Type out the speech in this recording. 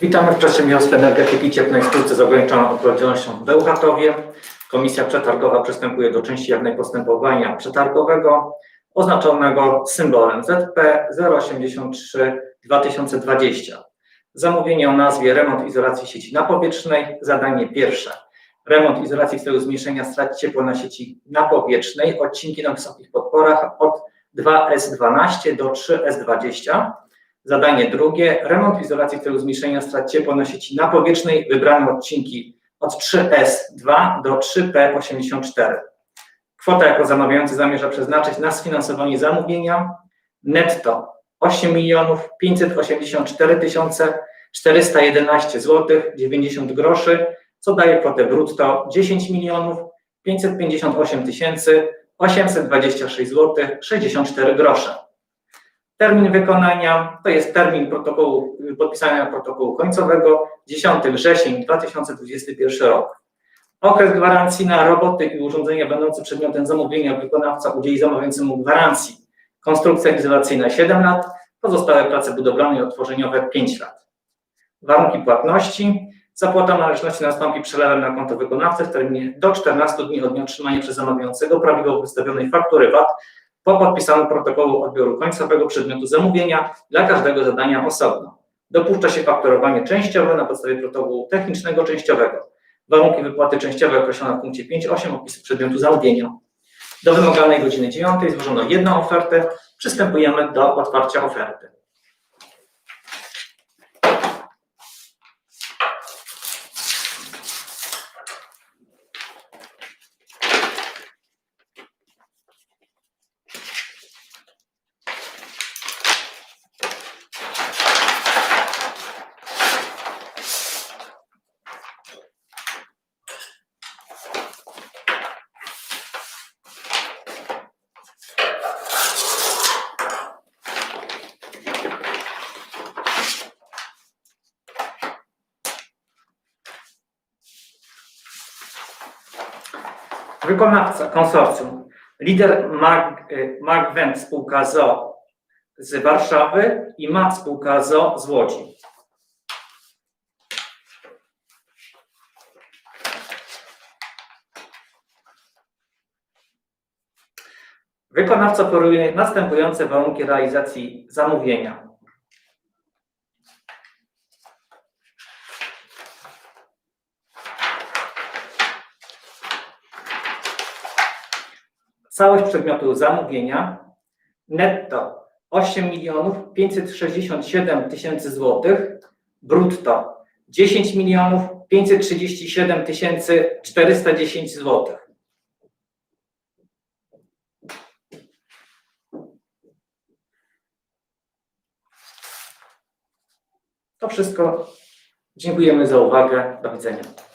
Witamy w przedsiębiorstwie Energetyki Cieplnej spółce z ograniczoną odpowiedzialnością w Bełchatowie. Komisja przetargowa przystępuje do części jawnej postępowania przetargowego oznaczonego symbolem ZP 083 2020. Zamówienie o nazwie remont izolacji sieci napowietrznej. Zadanie pierwsze. Remont izolacji w celu zmniejszenia strat ciepła na sieci napowietrznej. Odcinki na wysokich podporach od 2S12 do 3S20. Zadanie drugie. Remont izolacji w celu zmniejszenia strat ciepła na sieci napowietrznej. Wybrane odcinki od 3S2 do 3P84. Kwota, jaką zamawiający zamierza przeznaczyć na sfinansowanie zamówienia netto 8 milionów 584 411 zł 90 groszy, co daje kwotę brutto 10 milionów 558 826 zł 64 grosze. Termin wykonania to jest termin protokołu, podpisania protokołu końcowego 10 wrzesień 2021 rok. Okres gwarancji na roboty i urządzenia będące przedmiotem zamówienia wykonawca udzieli zamawiającemu gwarancji. Konstrukcja izolacyjna 7 lat, pozostałe prace budowlane i odtworzeniowe 5 lat. Warunki płatności. Zapłata należności nastąpi przelewem na konto wykonawcy w terminie do 14 dni od dnia otrzymania przez zamawiającego prawidłowo wystawionej faktury VAT po podpisanym protokołu odbioru końcowego przedmiotu zamówienia dla każdego zadania osobno. Dopuszcza się fakturowanie częściowe na podstawie protokołu technicznego częściowego. Warunki wypłaty częściowej określone w punkcie 5.8 opisu przedmiotu zamówienia. Do wymaganej godziny 9 złożono jedną ofertę. Przystępujemy do otwarcia oferty. Wykonawca konsorcjum. Lider Mag, y, Magvent spółka ZO z Warszawy i MAT spółka ZO z Łodzi. Wykonawca oferuje następujące warunki realizacji zamówienia. Całość przedmiotu zamówienia netto 8 milionów 567 tysięcy złotych, brutto 10 milionów 537 tysięcy 410 złotych. To wszystko. Dziękujemy za uwagę. Do widzenia.